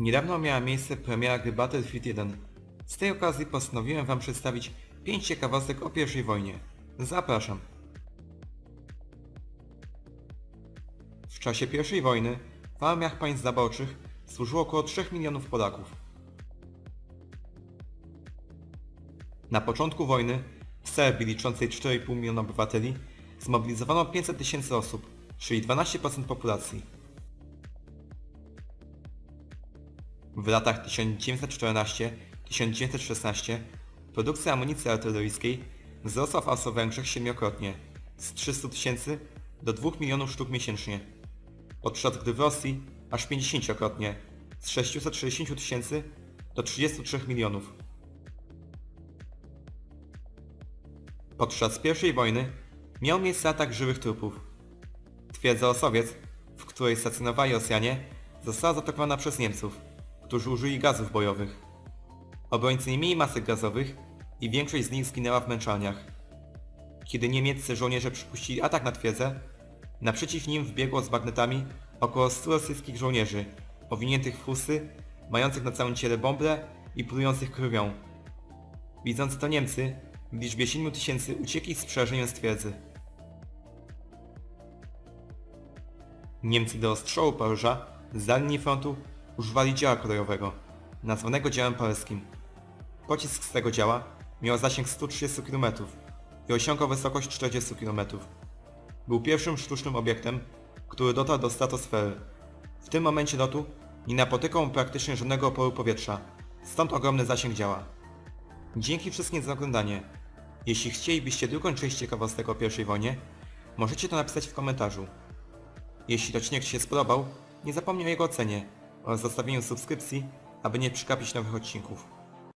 Niedawno miała miejsce premiera gry Battlefield 1. Z tej okazji postanowiłem wam przedstawić 5 ciekawostek o I wojnie. Zapraszam. W czasie I wojny w armiach państw zaborczych służyło około 3 milionów Polaków. Na początku wojny w Serbii liczącej 4,5 miliona obywateli zmobilizowano 500 tysięcy osób, czyli 12% populacji. W latach 1914-1916 produkcja amunicji artyleryjskiej wzrosła w Austro-Węgrzech siedmiokrotnie, z 300 tysięcy do 2 milionów sztuk miesięcznie, podczas gdy w Rosji aż 50-krotnie, z 660 tysięcy do 33 milionów. Podczas I wojny miał miejsce atak żywych trupów. Twierdza Osowiec, w której stacjonowali Rosjanie, została zaatakowana przez Niemców, którzy użyli gazów bojowych. Obrońcy nie mieli masek gazowych i większość z nich zginęła w męczarniach. Kiedy niemieccy żołnierze przypuścili atak na twierdzę, naprzeciw nim wbiegło z bagnetami około 100 rosyjskich żołnierzy, owiniętych w chusty, mających na całym ciele bąble i plujących krwią. Widząc to Niemcy, w liczbie 7 tysięcy uciekli z przerażeniem z twierdzy. Niemcy do ostrzału Paryża z linii frontu używali działa kolejowego, nazwanego działem paryskim. Pocisk z tego działa miał zasięg 130 km i osiągał wysokość 40 km. Był pierwszym sztucznym obiektem, który dotarł do stratosfery. W tym momencie lotu nie napotykał praktycznie żadnego oporu powietrza, stąd ogromny zasięg działa. Dzięki wszystkim za oglądanie. Jeśli chcielibyście drugą część ciekawostek o I wojnie, możecie to napisać w komentarzu. Jeśli odcinek Ci się spodobał, nie zapomnij o jego ocenie oraz zostawieniu subskrypcji, aby nie przegapić nowych odcinków.